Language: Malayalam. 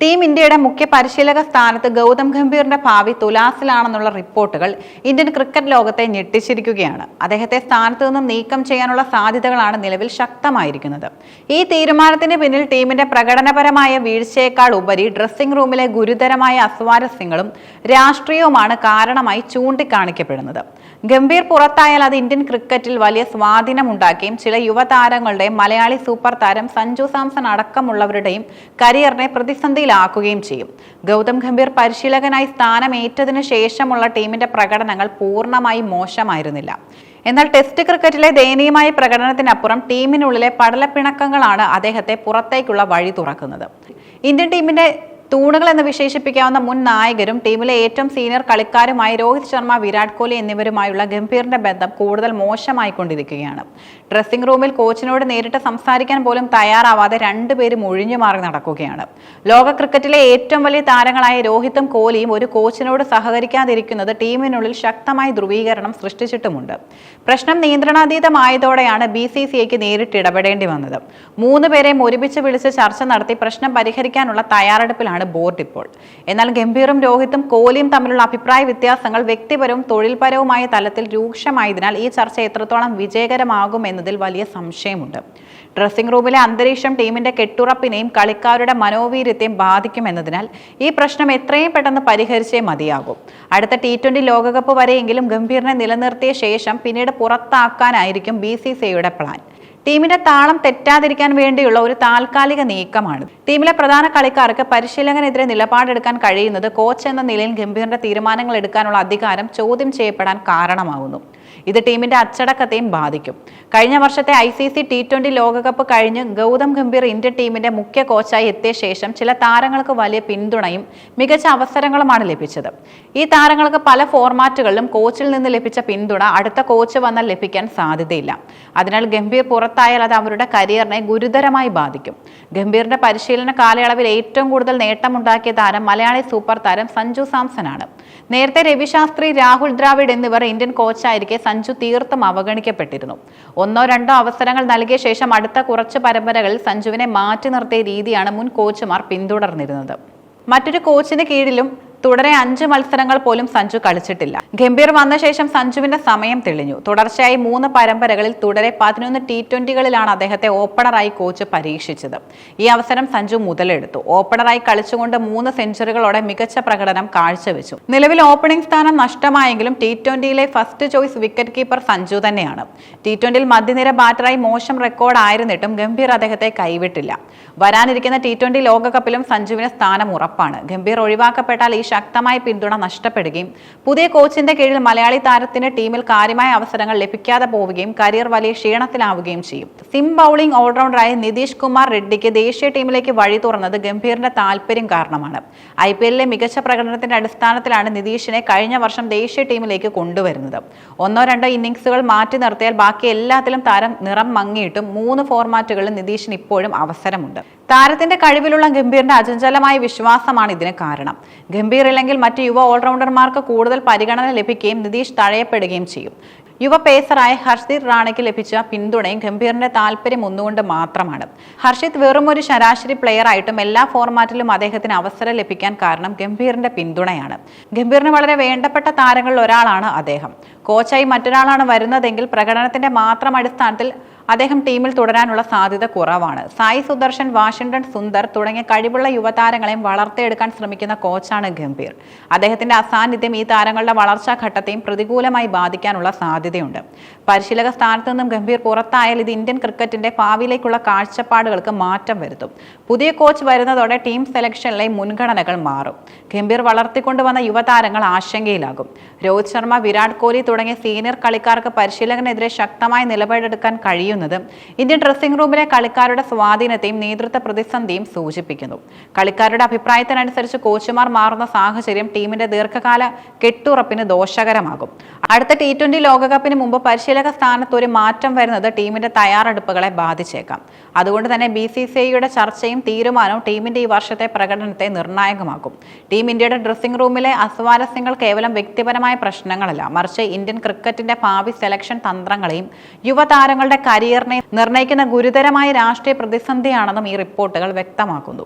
ടീം ഇന്ത്യയുടെ മുഖ്യ പരിശീലക സ്ഥാനത്ത് ഗൗതം ഗംഭീറിന്റെ ഭാവി തുലാസിലാണെന്നുള്ള റിപ്പോർട്ടുകൾ ഇന്ത്യൻ ക്രിക്കറ്റ് ലോകത്തെ ഞെട്ടിച്ചിരിക്കുകയാണ്. അദ്ദേഹത്തെ സ്ഥാനത്ത് നിന്നും നീക്കം ചെയ്യാനുള്ള സാധ്യതകളാണ് നിലവിൽ ശക്തമായിരിക്കുന്നത്. ഈ തീരുമാനത്തിന് പിന്നിൽ ടീമിന്റെ പ്രകടനപരമായ വീഴ്ചയേക്കാൾ ഉപരി ഡ്രസ്സിംഗ് റൂമിലെ ഗുരുതരമായ അസ്വാരസ്യങ്ങളും രാഷ്ട്രീയവുമാണ് കാരണമായി ചൂണ്ടിക്കാണിക്കപ്പെടുന്നത്. ഗംഭീർ പുറത്തായാൽ അത് ഇന്ത്യൻ ക്രിക്കറ്റിൽ വലിയ സ്വാധീനമുണ്ടാക്കുകയും ചില യുവതാരങ്ങളുടെയും മലയാളി സൂപ്പർ താരം സഞ്ജു സാംസൺ അടക്കമുള്ളവരുടെയും കരിയറിനെ പ്രതിസന്ധിയിലാക്കുകയും ചെയ്യും. ഗൗതം ഗംഭീർ പരിശീലകനായി സ്ഥാനമേറ്റതിനു ശേഷമുള്ള ടീമിന്റെ പ്രകടനങ്ങൾ പൂർണമായി മോശമായിരുന്നില്ല. എന്നാൽ ടെസ്റ്റ് ക്രിക്കറ്റിലെ ദയനീയമായ പ്രകടനത്തിനപ്പുറം ടീമിനുള്ളിലെ പടലപ്പിണക്കങ്ങളാണ് അദ്ദേഹത്തെ പുറത്തേക്കുള്ള വഴി തുറക്കുന്നത്. ഇന്ത്യൻ ടീമിന്റെ തൂണുകൾ എന്ന് വിശേഷിപ്പിക്കാവുന്ന മുൻ നായകരും ടീമിലെ ഏറ്റവും സീനിയർ കളിക്കാരുമായ രോഹിത് ശർമ്മ വിരാട് കോഹ്ലി എന്നിവരുമായുള്ള ഗംഭീറിന്റെ ബന്ധം കൂടുതൽ മോശമായിക്കൊണ്ടിരിക്കുകയാണ് ഡ്രസ്സിംഗ് റൂമിൽ കോച്ചിനോട് നേരിട്ട് സംസാരിക്കാൻ പോലും തയ്യാറാവാതെ രണ്ടുപേരും ഒഴിഞ്ഞു മാറി നടക്കുകയാണ്. ലോക ക്രിക്കറ്റിലെ ഏറ്റവും വലിയ താരങ്ങളായ രോഹിത്തും കോഹ്ലിയും ഒരു കോച്ചിനോട് സഹകരിക്കാതിരിക്കുന്നത് ടീമിനുള്ളിൽ ശക്തമായ ധ്രുവീകരണം സൃഷ്ടിച്ചിട്ടുമുണ്ട്. പ്രശ്നം നിയന്ത്രണാതീതമായതോടെയാണ് ബി സി സി ഐക്ക് നേരിട്ട് ഇടപെടേണ്ടി വന്നത്. മൂന്ന് പേരെയും ഒരുമിച്ച് വിളിച്ച് ചർച്ച നടത്തി പ്രശ്നം പരിഹരിക്കാനുള്ള തയ്യാറെടുപ്പിലാണ് ബോർഡ് ഇപ്പോൾ. എന്നാൽ ഗംഭീറും രോഹിത്തും കോഹ്ലിയും തമ്മിലുള്ള അഭിപ്രായ വ്യത്യാസങ്ങൾ വ്യക്തിപരവും തൊഴിൽപരവുമായ തലത്തിൽ രൂക്ഷമായതിനാൽ ഈ ചർച്ച എത്രത്തോളം വിജയകരമാകും എന്നതിൽ വലിയ സംശയമുണ്ട്. ഡ്രസ്സിംഗ് റൂമിലെ അന്തരീക്ഷം ടീമിന്റെ കെട്ടുറപ്പിനെയും കളിക്കാരുടെ മനോവീര്യത്തെയും ബാധിക്കുമെന്നതിനാൽ ഈ പ്രശ്നം എത്രയും പെട്ടെന്ന് പരിഹരിച്ചേ മതിയാകും. അടുത്ത ടി ട്വന്റി ലോകകപ്പ് വരെയെങ്കിലും ഗംഭീറിനെ നിലനിർത്തിയ ശേഷം പിന്നീട് പുറത്താക്കാനായിരിക്കും ബി സി സിയുടെ പ്ലാൻ. ടീമിന്റെ താളം തെറ്റാതിരിക്കാൻ വേണ്ടിയുള്ള ഒരു താൽക്കാലിക നീക്കമാണ്. ടീമിലെ പ്രധാന കളിക്കാർക്ക് പരിശീലകനെതിരെ നിലപാടെടുക്കാൻ കഴിയുന്നത് കോച്ച് എന്ന നിലയിൽ ഗംഭീറിന്റെ തീരുമാനങ്ങൾ എടുക്കാനുള്ള അധികാരം ചോദ്യം ചെയ്യപ്പെടാൻ കാരണമാകുന്നു ഇത് ടീമിന്റെ അച്ചടക്കത്തെയും ബാധിക്കും. കഴിഞ്ഞ വർഷത്തെ I C C T twenty ലോകകപ്പ് കഴിഞ്ഞ് ഗൗതം ഗംഭീർ ഇന്ത്യൻ ടീമിന്റെ മുഖ്യ കോച്ചായി എത്തിയ ശേഷം ചില താരങ്ങൾക്ക് വലിയ പിന്തുണയും മികച്ച അവസരങ്ങളുമാണ് ലഭിച്ചത്. ഈ താരങ്ങൾക്ക് പല ഫോർമാറ്റുകളിലും കോച്ചിൽ നിന്ന് ലഭിച്ച പിന്തുണ അടുത്ത കോച്ച് വന്നാൽ ലഭിക്കാൻ സാധ്യതയില്ല. അതിനാൽ ഗംഭീർ പുറത്തായാൽ അത് അവരുടെ കരിയറിനെ ഗുരുതരമായി ബാധിക്കും. ഗംഭീറിന്റെ പരിശീലന കാലയളവിൽ ഏറ്റവും കൂടുതൽ നേട്ടമുണ്ടാക്കിയ താരം മലയാളി സൂപ്പർ താരം സഞ്ജു സാംസൺ ആണ്. നേരത്തെ രവിശാസ്ത്രി രാഹുൽ ദ്രാവിഡ് എന്നിവർ ഇന്ത്യൻ കോച്ചായിരിക്കെ സഞ്ജു തീർത്തും അവഗണിക്കപ്പെട്ടിരുന്നു. ഒന്നോ രണ്ടോ അവസരങ്ങൾ നൽകിയ ശേഷം അടുത്ത കുറച്ച് പരമ്പരകളിൽ സഞ്ജുവിനെ മാറ്റി നിർത്തിയ രീതിയാണ് മുൻ കോച്ചുമാർ പിന്തുടർന്നിരുന്നത്. മറ്റൊരു കോച്ചിന് കീഴിലും തുടരെ അഞ്ച് മത്സരങ്ങൾ പോലും സഞ്ജു കളിച്ചിട്ടില്ല. ഗംഭീർ വന്ന ശേഷം സഞ്ജുവിന്റെ സമയം തെളിഞ്ഞു. തുടർച്ചയായി മൂന്ന് പരമ്പരകളിൽ തുടരെ പതിനൊന്ന് ടി ട്വന്റികളിലാണ് അദ്ദേഹത്തെ ഓപ്പണറായി കോച്ച് പരീക്ഷിച്ചത്. ഈ അവസരം സഞ്ജു മുതലെടുത്തു. ഓപ്പണറായി കളിച്ചുകൊണ്ട് മൂന്ന് സെഞ്ചുറികളോടെ മികച്ച പ്രകടനം കാഴ്ചവെച്ചു. നിലവിൽ ഓപ്പണിംഗ് സ്ഥാനം നഷ്ടമായെങ്കിലും ടി ട്വന്റിയിലെ first choice wicket keeper Sanju തന്നെയാണ്. ടി ട്വന്റിയിൽ മധ്യനിര ബാറ്ററായി മോശം റെക്കോർഡ് ആയിരുന്നിട്ടും ഗംഭീർ അദ്ദേഹത്തെ കൈവിട്ടില്ല. വരാനിരിക്കുന്ന ടി ട്വന്റി ലോകകപ്പിലും സഞ്ജുവിന് സ്ഥാനം ഉറപ്പാണ്. ഗംഭീർ ഒഴിവാക്കപ്പെട്ടാൽ ഈ ശക്തമായ പിന്തുണ നഷ്ടപ്പെടുകയും പുതിയ കോച്ചിന്റെ കീഴിൽ മലയാളി താരത്തിന് ടീമിൽ കാര്യമായ അവസരങ്ങൾ ലഭിക്കാതെ പോവുകയും കരിയർ വലിയ ക്ഷീണത്തിലാവുകയും ചെയ്യും. സിം ബൗളിംഗ് ഓൾറൗണ്ടറായ നിതീഷ് കുമാർ റെഡ്ഡിക്ക് ദേശീയ ടീമിലേക്ക് വഴി തുറന്നത് ഗംഭീറിന്റെ താല്പര്യം കാരണമാണ്. ഐ പി എല്ലിലെ മികച്ച പ്രകടനത്തിന്റെ അടിസ്ഥാനത്തിലാണ് നിതീഷിനെ കഴിഞ്ഞ വർഷം ദേശീയ ടീമിലേക്ക് കൊണ്ടുവരുന്നത്. ഒന്നോ രണ്ടോ ഇന്നിംഗ്സുകൾ മാറ്റി നിർത്തിയാൽ ബാക്കി എല്ലാത്തിലും താരം നിറം മങ്ങിയിട്ടും മൂന്ന് ഫോർമാറ്റുകളിൽ നിതീഷിന് ഇപ്പോഴും അവസരമുണ്ട്. താരത്തിന്റെ കഴിവിലുള്ള ഗംഭീറിന്റെ അചഞ്ചലമായ വിശ്വാസമാണ് ഇതിന് കാരണം. ഗംഭീർ ഇല്ലെങ്കിൽ മറ്റ് യുവ ഓൾറൗണ്ടർമാർക്ക് കൂടുതൽ പരിഗണന ലഭിക്കുകയും നിതീഷ് തഴയപ്പെടുകയും ചെയ്യും. യുവ പേസറായ ഹർഷിത് റാണയ്ക്ക് ലഭിച്ച പിന്തുണയും ഗംഭീറിന്റെ താല്പര്യം ഒന്നുകൊണ്ട് മാത്രമാണ്. ഹർഷിത് വെറും ഒരു ശരാശരി പ്ലെയർ ആയിട്ടും എല്ലാ ഫോർമാറ്റിലും അദ്ദേഹത്തിന് അവസരം ലഭിക്കാൻ കാരണം ഗംഭീറിന്റെ പിന്തുണയാണ്. ഗംഭീറിന് വളരെ വേണ്ടപ്പെട്ട താരങ്ങളിൽ ഒരാളാണ് അദ്ദേഹം. കോച്ചായി മറ്റൊരാളാണ് വരുന്നതെങ്കിൽ പ്രകടനത്തിന്റെ മാത്രം അടിസ്ഥാനത്തിൽ അദ്ദേഹം ടീമിൽ തുടരാനുള്ള സാധ്യത കുറവാണ്. സായി സുദർശൻ വാഷിംഗ്ടൺ സുന്ദർ തുടങ്ങിയ കഴിവുള്ള യുവതാരങ്ങളെയും വളർത്തിയെടുക്കാൻ ശ്രമിക്കുന്ന കോച്ചാണ് ഗംഭീർ. അദ്ദേഹത്തിന്റെ അസാന്നിധ്യം ഈ താരങ്ങളുടെ വളർച്ചാ ഘട്ടത്തെയും പ്രതികൂലമായി ബാധിക്കാനുള്ള സാധ്യതയുണ്ട്. പരിശീലക സ്ഥാനത്ത് നിന്നും ഗംഭീർ പുറത്തായാൽ ഇത് ഇന്ത്യൻ ക്രിക്കറ്റിന്റെ ഭാവിയിലേക്കുള്ള കാഴ്ചപ്പാടുകൾക്ക് മാറ്റം വരുത്തും. പുതിയ കോച്ച് വരുന്നതോടെ ടീം സെലക്ഷനിലെ മുൻഗണനകൾ മാറും. ഗംഭീർ വളർത്തിക്കൊണ്ടുവന്ന യുവതാരങ്ങൾ ആശങ്കയിലാകും. രോഹിത് ശർമ്മ വിരാട് കോഹ്ലി തുടങ്ങിയ സീനിയർ കളിക്കാർക്ക് പരിശീലകനെതിരെ ശക്തമായ നിലപാടെടുക്കാൻ കഴിയുന്നത് ഇന്ത്യൻ ഡ്രസ്സിംഗ് റൂമിലെ കളിക്കാരുടെ സ്വാധീനത്തെയും നേതൃത്വ പ്രതിസന്ധിയും സൂചിപ്പിക്കുന്നു. കളിക്കാരുടെ അഭിപ്രായത്തിനനുസരിച്ച് കോച്ചുമാർ മാറുന്ന സാഹചര്യം ടീമിന്റെ ദീർഘകാല കെട്ടുറപ്പിന് ദോഷകരമാകും. അടുത്ത ടി ട്വന്റി ലോകകപ്പിന് മുമ്പ് പരിശീലക സ്ഥാനത്ത് ഒരു മാറ്റം വരുന്നത് ടീമിന്റെ തയ്യാറെടുപ്പുകളെ ബാധിച്ചേക്കാം. അതുകൊണ്ട് തന്നെ ബി സി സി ഐയുടെ ചർച്ചയും തീരുമാനവും ടീമിന്റെ ഈ വർഷത്തെ പ്രകടനത്തെ നിർണായകമാക്കും. ടീം ഇന്ത്യയുടെ ഡ്രസ്സിംഗ് റൂമിലെ അസ്വാരസ്യങ്ങൾ കേവലം വ്യക്തിപരമായ പ്രശ്നങ്ങളല്ല. മറിച്ച് ഇന്ത്യൻ ക്രിക്കറ്റിന്റെ ഭാവി സെലക്ഷൻ തന്ത്രങ്ങളെയും യുവതാരങ്ങളുടെ കരിയറിനെ നിർണയിക്കുന്ന ഗുരുതരമായ രാഷ്ട്രീയ പ്രതിസന്ധിയാണെന്നും ഈ റിപ്പോർട്ടുകൾ വ്യക്തമാക്കുന്നു.